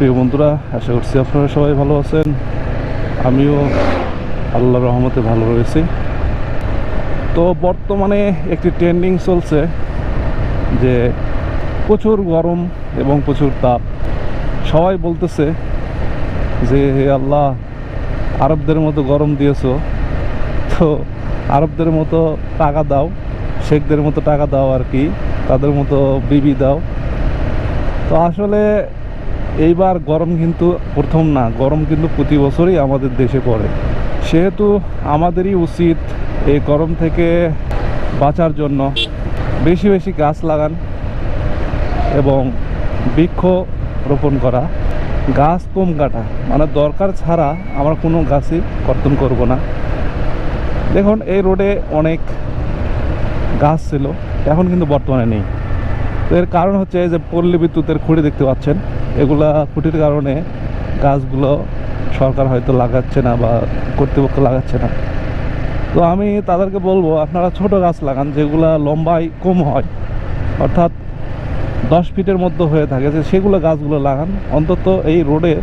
প্রিয় বন্ধুরা, আশা করছি আপনারা সবাই ভালো আছেন। আমিও আল্লাহ রহমতে ভালো রয়েছি। তো বর্তমানে একটি ট্রেন্ডিং চলছে যে প্রচুর গরম এবং প্রচুর তাপ। সবাই বলতেছে যে, হে আল্লাহ, আরবদের মতো গরম দিয়েছ। তো আরবদের মতো টাকা দাও, শেখদের মতো টাকা দাও আর কি, তাদের মতো বিবি দাও। তো আসলে এইবার গরম কিন্তু প্রথম না, গরম কিন্তু প্রতি বছরই আমাদের দেশে পড়ে। সেহেতু আমাদেরই উচিত এই গরম থেকে বাঁচার জন্য বেশি বেশি গাছ লাগান এবং বৃক্ষ রোপণ করা। গাছ কম কাটা মানে দরকার ছাড়া আমরা কোনো গাছই কর্তন করব না। দেখুন, এই রোডে অনেক গাছ ছিল, এখন কিন্তু বর্তমানে নেই। তো এর কারণ হচ্ছে যে পল্লী বিদ্যুতের খুঁটি দেখতে পাচ্ছেন। এগুলা খুঁটির কারণে গাছগুলো সরকার হয়তো লাগাচ্ছে না বা কর্তৃপক্ষ লাগাচ্ছে না। তো আমি তাদেরকে বলব, আপনারা ছোট গাছ লাগান যেগুলা লম্বায় কম হয়। অর্থাৎ দশ ফিটের মধ্যে হয়ে থাকে, যে সেগুলো গাছগুলো লাগান। অন্তত এই রোডে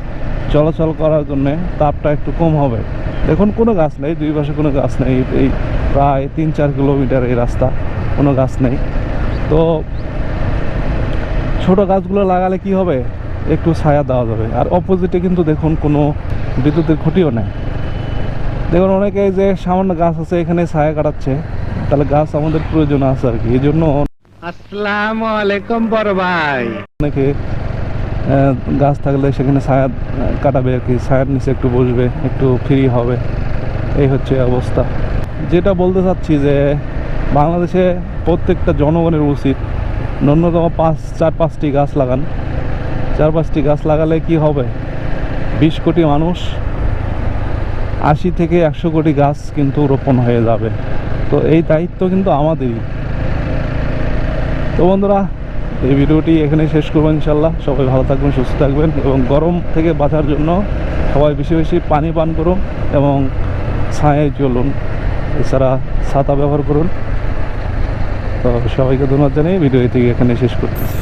চলাচল করার জন্যে তাপটা একটু কম হবে। দেখুন, কোনো গাছ নেই, দুই পাশে কোনো গাছ নেই। এই প্রায় তিন চার কিলোমিটার এই রাস্তা, কোনো গাছ নেই। তো ছোট গাছগুলো লাগালে কি হবে? একটু ছায়া দেওয়া যাবে। আর অপোজিটে কিন্তু দেখুন কোনো বিদ্যুতের খুঁটিও নেই। দেখুন অনেকে যে সামান্য গাছ আছে এখানে ছায়া কাটাচ্ছে। তাহলে গাছ আমাদের প্রয়োজন আছে আর কি এই জন্য আসসালামু আলাইকুম বড় ভাই। অনেকে গাছ থাকলে সেখানে ছায়া কাটাবে আর কি ছায়ার নিচে একটু বসবে একটু ফ্রি হবে। এই হচ্ছে অবস্থা। যেটা বলতে চাচ্ছি যে বাংলাদেশে প্রত্যেকটা জনগণের উচিত ন্যূনতম পাঁচ চার পাঁচটি গাছ লাগান। চার পাঁচটি গাছ লাগালে কি হবে? বিশ কোটি মানুষ, আশি থেকে একশো কোটি গাছ কিন্তু রোপণ হয়ে যাবে। তো এই দায়িত্ব কিন্তু আমাদেরই। তো বন্ধুরা, এই ভিডিওটি এখানে শেষ করব ইনশাল্লাহ সবাই ভালো থাকবেন, সুস্থ থাকবেন এবং গরম থেকে বাঁচার জন্য সবাই বেশি বেশি পানি পান করুন এবং ছায়ে চলুন এছাড়া ছাতা ব্যবহার করুন। তো সবাইকে ধন্যবাদ জানিয়ে ভিডিও এখানে শেষ করতেছি।